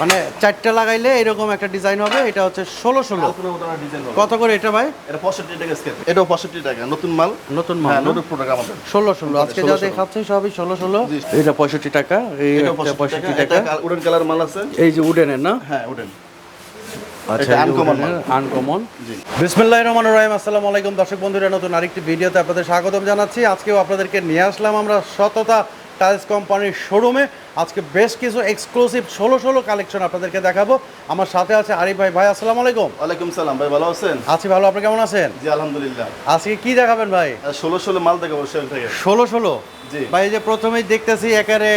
মানে চারটা লাগাইলে এরকম একটা ডিজাইন হবে এটা হচ্ছে ষোলো ষোলো। কত করে এটা ভাই? এটা পঁয়ষট্টি টাকা স্কেপ পঁয়ষট্টি টাকা নতুন মাল? নতুন হ্যাঁ মাল নতুন প্রোডাক্ট আমাদের। ষোলো ষোলো আজকে যা 16 ষোলো। দেখাচ্ছে সবই ষোলো ষোলো। এটা পঁয়ষট্টি টাকা এই পঁয়ষট্টি টাকা উডেন কালার মাল আছে। এই যে উডেনের না? হ্যাঁ উডেন। আচ্ছা এটা আনকমন জি। বিসমিল্লাহ রহমান রহিম আসসালামু আলাইকুম। দর্শক বন্ধুরা নতুন আরেকটি ভিডিওতে আপনাদের স্বাগতম জানাচ্ছি। আজকেও আপনাদেরকে নিয়ে আসলাম আমরা সততা টাইলস কোম্পানির শোরুমে। আজকে বেশ কিছু এক্সক্লুসিভ ষোলো ষোলো কালেকশন আপনাদেরকে দেখাবো। আমার সাথে আছে আরিফ ভাই। ভাই আসসালাম আলাইকুম। ওয়ালাইকুম সালাম। ভাই ভালো আছেন? আছি ভালো। আপনি কেমন আছেন? জি আলহামদুলিল্লাহ। আজকে কি দেখাবেন ভাই? ষোলো ষোলো মাল দেখাবো সেল থেকে। ষোলো ষোলো? জি। ভাই এই যে প্রথমেই দেখতেছি একারে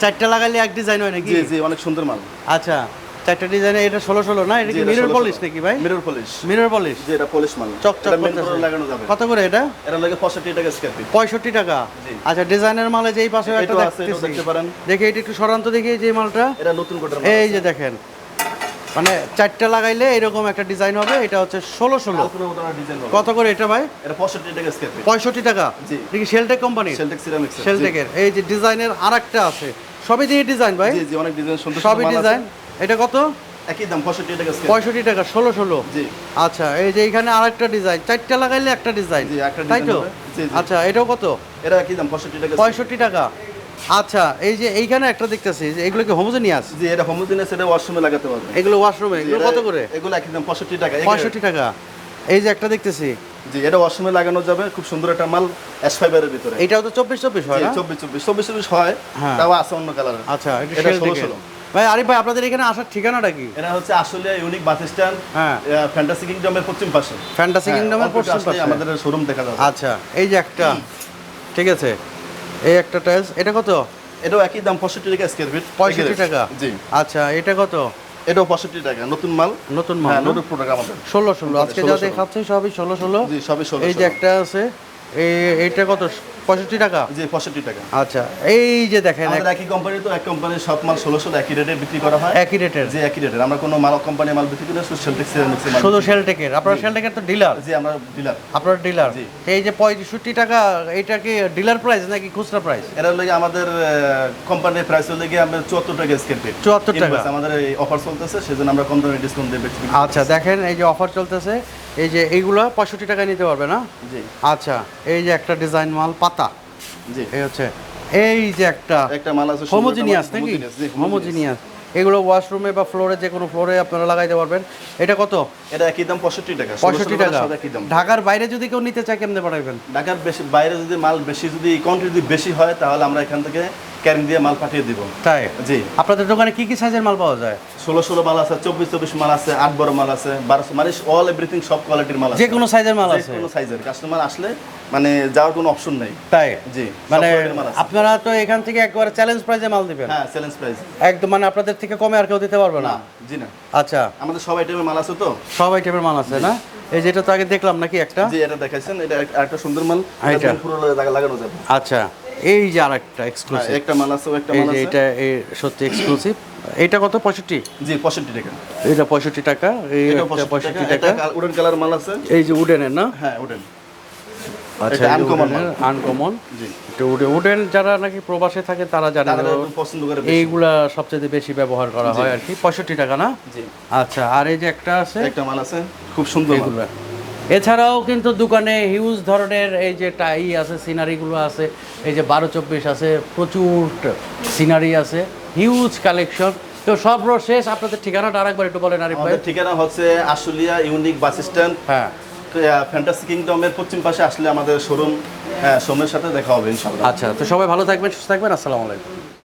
চারটা লাগালে এক ডিজাইন হয় নাকি? জি জি অনেক সুন্দর মাল। আচ্ছা। চারটা ডিজাইনে এটা ষোলো ষোলো না? এটা কি মিরর পলিশ নাকি ভাই? মিরর পলিশ মিরর পলিশ জি এটা পলিশ মাল। চকচক লাগানো যাবে। কত করে এটা? এটা লাগে পঁয়ষট্টি টাকা স্কোয়ার ফিট পঁয়ষট্টি টাকা। আচ্ছা ডিজাইনের মালে যেই পাশে একটা দেখতে পারেন। দেখে এটা একটু সরান্ত দেখি যে মালটা। এটা নতুন কোটার এই যে দেখেন। মানে চারটা লাগাইলে এরকম একটা ডিজাইন হবে এটা হচ্ছে ষোলো ষোলো। কত করে এটা ভাই? এটা পঁয়ষট্টি টাকা স্কোয়ার পঁয়ষট্টি টাকা? জি। এটা শেলটেক কোম্পানি সেলটেক সিরামিক্স শেলটেকের এই যে ডিজাইনের আর একটা আছে। সবই দিয়ে ডিজাইন ভাই? জি জি অনেক ডিজাইন সুন্দর সবই। ডিজাইন এটা কত? একই দাম পঁয়ষট্টি টাকা পঁয়ষট্টি টাকা ষোলো ষোলো। জি। আচ্ছা এই যে এখানে আর একটা ডিজাইন চারটা লাগাইলে একটা ডিজাইন জি, একটা তাই তো। আচ্ছা এটাও কত? এটা একই দাম পঁয়ষট্টি টাকা পঁয়ষট্টি টাকা। আচ্ছা এই যে এইখানে একটা দেখতেছি যে এগুলো কি হোমোজেনিয়াস জি এটা হোমোজিনিয়াস এটা ওয়াশরুমে লাগাতে পারবে এগুলো ওয়াশরুমে এগুলো কত করে? এগুলো একই দাম পঁয়ষট্টি টাকা এগুলো- পঁয়ষট্টি টাকা। এই যে একটা দেখতেছি। জি এটা ওয়াশরুমে লাগানো যাবে খুব সুন্দর একটা মাল এস ফাইবারের ভিতরে। এটাও তো চব্বিশ চব্বিশ হয় না? চব্বিশ চব্বিশ চব্বিশ চব্বিশ হয় হ্যাঁ। তাও আছে অন্য কালার আচ্ছা এটা এটা শেল ষোলো থেকে। ষোলো। ভাই আরিফ ভাই আপনাদের এখানে আসার ঠিকানাটা কি? এটা হচ্ছে আসলে ইউনিক বাস স্ট্যান্ড হ্যাঁ। ফ্যান্টাসি কিংডমের পশ্চিম পাশে। ফ্যান্টাসি হ্যাঁ, কিংডমের পশ্চিম পাশে। আমাদের শোরুম দেখা যাবে। আচ্ছা এই যে একটা ঠিক আছে এই একটা টাইলস এটা কত? এটাও একই দাম পঁয়ষট্টি টাকা স্কোয়ার ফিট পঁয়ষট্টি টাকা? জি। আচ্ছা এটা কত? এটাও পঁয়ষট্টি টাকা নতুন মাল। নতুন হ্যাঁ মাল নতুন প্রোডাক্ট আমাদের। ষোলো ষোলো আজকে যা 16 ষোলো। দেখাচ্ছে সবই ষোলো ষোলো। জি সবই ষোলো এই যে একটা আছে এই এইটা কত? পঁয়ষট্টি টাকা? জি পঁয়ষট্টি টাকা। আচ্ছা এই যে দেখেন আমাদের একই কোম্পানি তো এক কোম্পানির সব মাল ষোলো ষোলো একই রেটে বিক্রি করা হয়। একই রেটের যে একই রেটের আমরা কোনো মাল কোম্পানি মাল বিক্রি করি শুধু সেলটেক্স সিরামিক্সের মাল শুধু শেলটেকের আপনার শেলটেকের তো ডিলার জি আমরা ডিলার আপনার ডিলার। এই যে পঁয়ষট্টি টাকা এটা কি ডিলার প্রাইস নাকি খুচরা প্রাইস এরা লাগে আমাদের কোম্পানির প্রাইস হলে গিয়ে আমরা চুয়াত্তর টাকা স্কেল পেট 74 টাকা। আমাদের এই অফার চলতেছে সেজন্য আমরা কম দামে ডিসকাউন্ট দিয়ে আচ্ছা দেখেন এই যে অফার চলতেছে এই যে এইগুলো পঁয়ষট্টি টাকায় নিতে পারবে না? জি। আচ্ছা এই যে একটা ডিজাইন মাল পাতা জি। এই হচ্ছে এই যে একটা একটা মাল আছে হোমোজিনিয়াস নাকি? হোমোজিনিয়াস এগুলো ওয়াশরুমে বা ফ্লোরে যে কোনো ফ্লোরে আপনারা লাগাইতে পারবেন। এটা কত? এটা একই দাম পঁয়ষট্টি টাকা। পঁয়ষট্টি টাকা। ঢাকার বাইরে যদি কেউ নিতে চায় কেমনে পাঠাবেন ঢাকার বেশি বাইরে যদি মাল বেশি যদি কোয়ান্টিটি যদি বেশি হয় তাহলে আমরা এখান থেকে ক্যারিং দিয়ে মাল পাঠিয়ে দিব। তাই? জি। আপনাদের দোকানে কি কি সাইজের মাল পাওয়া যায়? ষোলো ষোলো মাল আছে চব্বিশ চব্বিশ মাল আছে আট বড় মাল আছে বারোশো মানে অল এভরিথিং সব কোয়ালিটির মাল আছে। যে কোনো সাইজের মাল আছে। কোনো সাইজের কাস্টমার আসলে মানে যাওয়ার কোনো অপশন নেই। তাই? জি মানে। আপনারা তো এখান থেকে একবারে চ্যালেঞ্জ প্রাইজে মাল দিবেন। হ্যাঁ চ্যালেঞ্জ প্রাইস একদম মানে আপনাদের থেকে কমে আর কেউ দিতে পারবে না? জি না। আচ্ছা। আমাদের সব আইটেমের মাল আছে তো? সব আইটেমের মাল আছে না? এই যেটা তো আগে দেখলাম নাকি একটা? জি এটা দেখাইছেন এটা এক- আরেকটা সুন্দর মাল। এটা পুরো লাগানো যাবে। আচ্ছা। এই যে আরেকটা হ্যাঁ, এক্সক্লুসিভ একটা মাল আছে একটা মাল আছে। এটা এই সত্যি এক্সক্লুসিভ এটা কত? পঁয়ষট্টি? জি পঁয়ষট্টি টাকা। এটা পঁয়ষট্টি টাকা এই এটা একটা পঁয়ষট্টি টাকা। উডেন কালার মাল আছে। এই যে উডেনের না? হ্যাঁ উডেন। আচ্ছা এটা uncommon আনকমন জি। উডেন যারা নাকি প্রবাসে থাকে তারা জানে পছন্দ করে বেশি। এইগুলা সবচেয়ে বেশি ব্যবহার করা হয় আর কি। পঁয়ষট্টি টাকা না? জি। আচ্ছা আর এই যে একটা আছে? একটা মাল আছে। খুব সুন্দর। এগুলো। এছাড়াও কিন্তু দোকানে হিউজ ধরনের এই যে টাই আছে সিনারিগুলো আছে এই যে বারো চব্বিশ আছে প্রচুর সিনারি আছে হিউজ কালেকশন তো সব রো শেষ আপনাদের ঠিকানাটা আরেকবার একটু বলেন আরিফ ভাই। ঠিকানা হচ্ছে আশুলিয়া ইউনিক বাস স্ট্যান্ড। হ্যাঁ। ফ্যান্টাসি কিংডমের পশ্চিম পাশে আসলে আমাদের শোরুম শোরুমের সাথে দেখা হবে ইনশাআল্লাহ। আচ্ছা তো সবাই ভালো থাকবেন সুস্থ থাকবেন আসসালামু আলাইকুম।